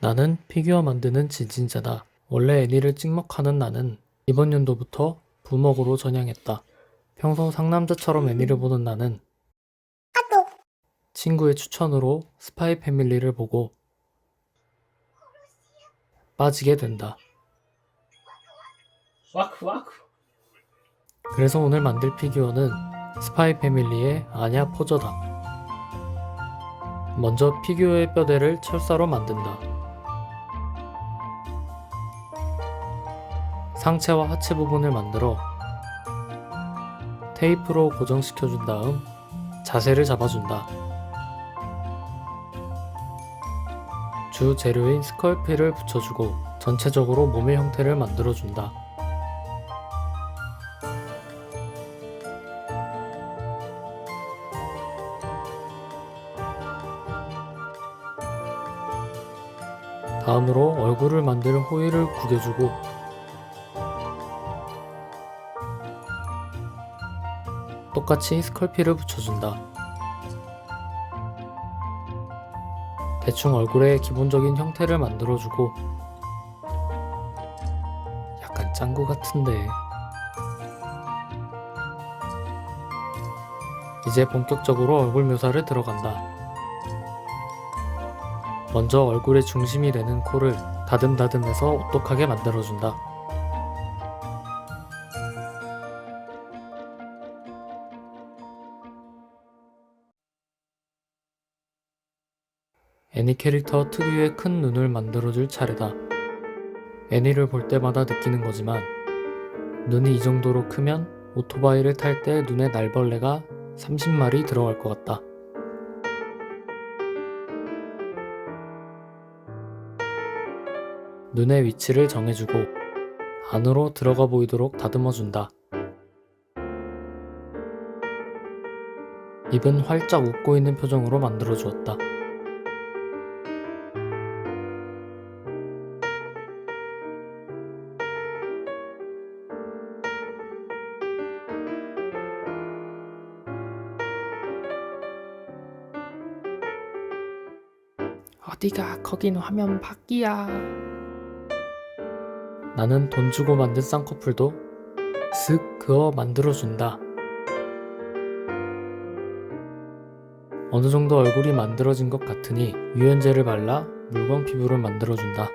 나는 피규어 만드는 진진자다. 원래 애니를 찍먹하는 나는 이번 연도부터 부먹으로 전향했다. 평소 상남자처럼 애니를 보는 나는 친구의 추천으로 스파이 패밀리를 보고 빠지게 된다. 그래서 오늘 만들 피규어는 스파이 패밀리의 아냐 포저다. 먼저 피규어의 뼈대를 철사로 만든다. 상체와 하체 부분을 만들어 테이프로 고정시켜 준 다음 자세를 잡아준다. 주 재료인 스컬피를 붙여주고 전체적으로 몸의 형태를 만들어준다. 다음으로 얼굴을 만들 호일을 구겨주고 똑같이 스컬피를 붙여준다. 대충 얼굴의 기본적인 형태를 만들어주고 약간 짱구 같은데 이제 본격적으로 얼굴 묘사를 들어간다. 먼저 얼굴의 중심이 되는 코를 다듬다듬해서 오똑하게 만들어준다. 애니 캐릭터 특유의 큰 눈을 만들어줄 차례다. 애니를 볼 때마다 느끼는 거지만 눈이 이 정도로 크면 오토바이를 탈 때 눈에 날벌레가 30마리 들어갈 것 같다. 눈의 위치를 정해주고 안으로 들어가 보이도록 다듬어준다. 입은 활짝 웃고 있는 표정으로 만들어 주었다. 어디가 거긴 화면 밖이야. 나는 돈 주고 만든 쌍꺼풀도 슥 그어 만들어준다. 어느 정도 얼굴이 만들어진 것 같으니 유연제를 발라 물광 피부를 만들어준다.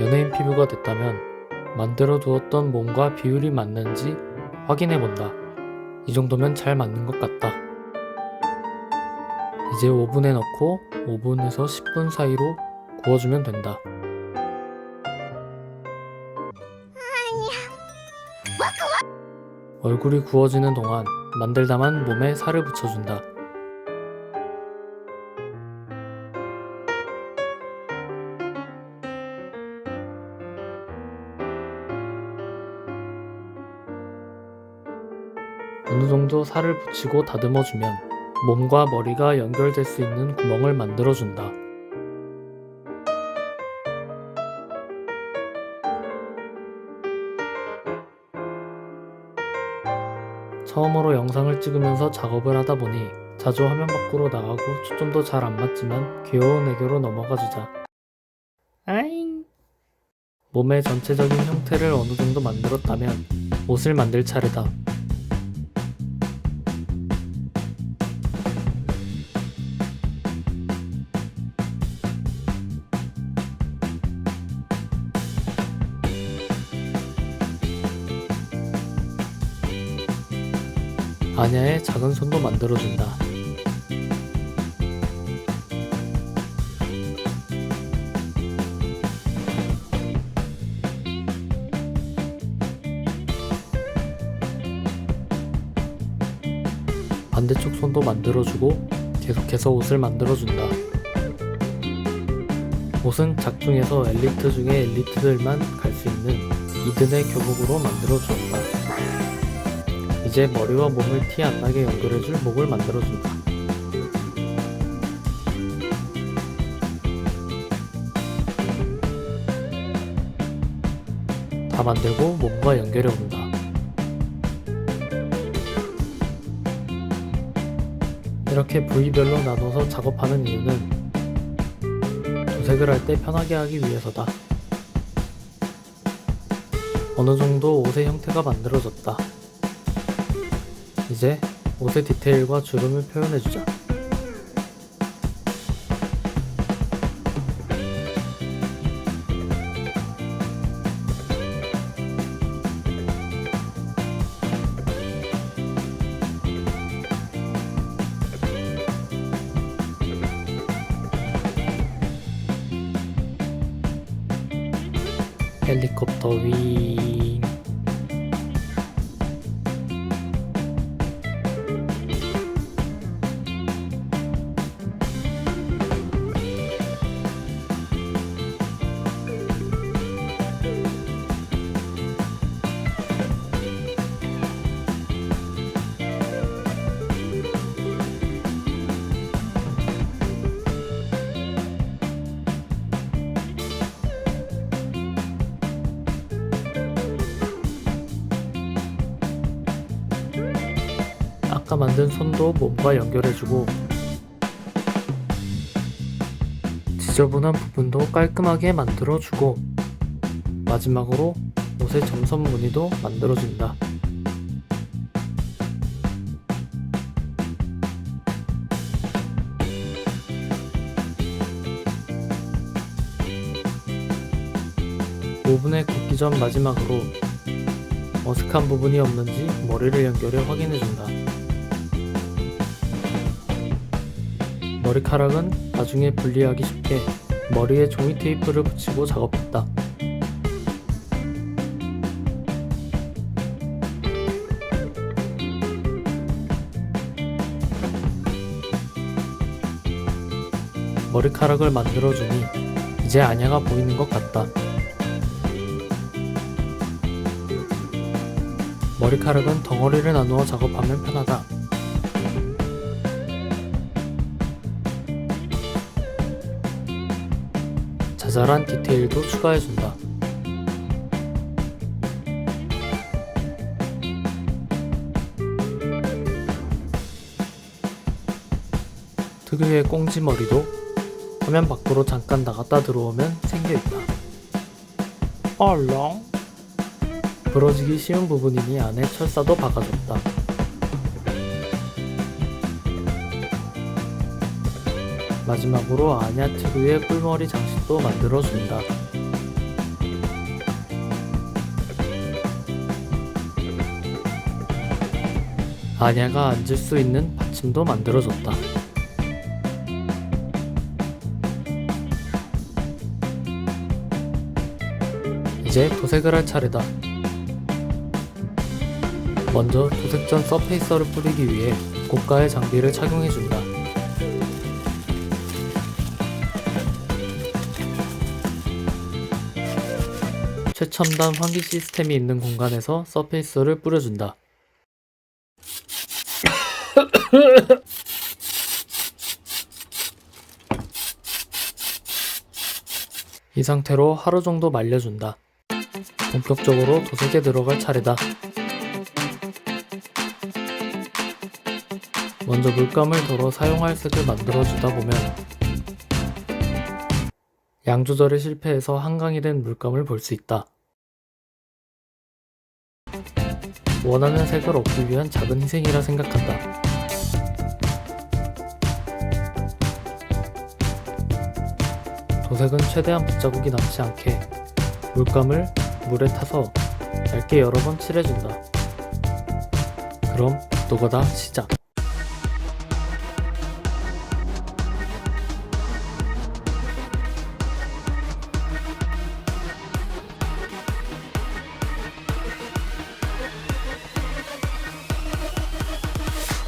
연예인 피부가 됐다면 만들어 두었던 몸과 비율이 맞는지 확인해 본다. 이 정도면 잘 맞는 것 같다. 이제 오븐에 넣고 5분에서 10분 사이로 구워주면 된다. 얼굴이 구워지는 동안 만들다만 몸에 살을 붙여준다. 어느 정도 살을 붙이고 다듬어주면 몸과 머리가 연결될 수 있는 구멍을 만들어준다. 처음으로 영상을 찍으면서 작업을 하다 보니 자주 화면 밖으로 나가고 초점도 잘 안 맞지만 귀여운 애교로 넘어가 주자. 아잉. 몸의 전체적인 형태를 어느 정도 만들었다면 옷을 만들 차례다. 아냐의 작은 손도 만들어준다. 반대쪽 손도 만들어주고 계속해서 옷을 만들어준다. 옷은 작중에서 엘리트 중에 엘리트들만 갈 수 있는 이든의 교복으로 만들어주었다. 이제 머리와 몸을 티 안 나게 연결해줄 목을 만들어준다. 다 만들고 몸과 연결해 온다. 이렇게 부위별로 나눠서 작업하는 이유는 도색을 할 때 편하게 하기 위해서다. 어느 정도 옷의 형태가 만들어졌다. 이제 옷의 디테일과 주름을 표현해주자. 헬리콥터 윙. 아까 만든 손도 몸과 연결해주고 지저분한 부분도 깔끔하게 만들어주고 마지막으로 옷의 점선 무늬도 만들어준다. 오븐에 굽기 전 마지막으로 어색한 부분이 없는지 머리를 연결해 확인해준다. 머리카락은 나중에 분리하기 쉽게 머리에 종이 테이프를 붙이고 작업했다. 머리카락을 만들어주니 이제 아냐가 보이는 것 같다. 머리카락은 덩어리를 나누어 작업하면 편하다. 자잘한 디테일도 추가해준다. 특유의 꽁지머리도 화면 밖으로 잠깐 나갔다 들어오면 생겨있다. 얼렁 부러지기 쉬운 부분이니 안에 철사도 박아줬다. 마지막으로 아냐 특유의 꿀머리 장식도 만들어준다. 아냐가 앉을 수 있는 받침도 만들어줬다. 이제 도색을 할 차례다. 먼저 도색 전 서페이서를 뿌리기 위해 고가의 장비를 착용해준다. 최첨단 환기 시스템이 있는 공간에서 서페이서를 뿌려준다. 이 상태로 하루 정도 말려준다. 본격적으로 도색에 들어갈 차례다. 먼저 물감을 덜어 사용할 색을 만들어주다 보면 양 조절에 실패해서 한강이 된 물감을 볼 수 있다. 원하는 색을 얻기 위한 작은 희생이라 생각한다. 도색은 최대한 붓자국이 남지 않게 물감을 물에 타서 얇게 여러 번 칠해준다. 그럼 노가다 시작.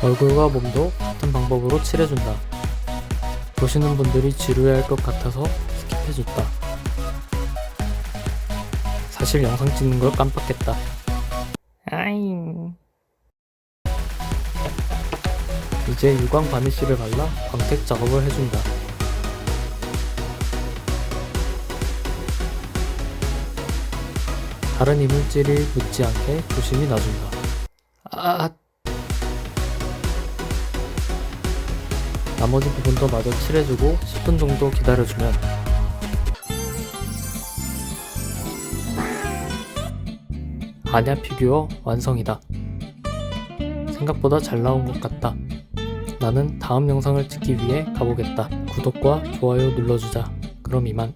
얼굴과 몸도 같은 방법으로 칠해준다. 보시는 분들이 지루해할 것 같아서 스킵해줬다. 사실 영상 찍는 걸 깜빡했다. 아잉. 이제 유광 바니쉬를 발라 광택 작업을 해준다. 다른 이물질이 묻지 않게 조심히 놔준다. 아, 나머지 부분도 마저 칠해주고 10분 정도 기다려주면 아냐 피규어 완성이다. 생각보다 잘 나온 것 같다. 나는 다음 영상을 찍기 위해 가보겠다. 구독과 좋아요 눌러주자. 그럼 이만.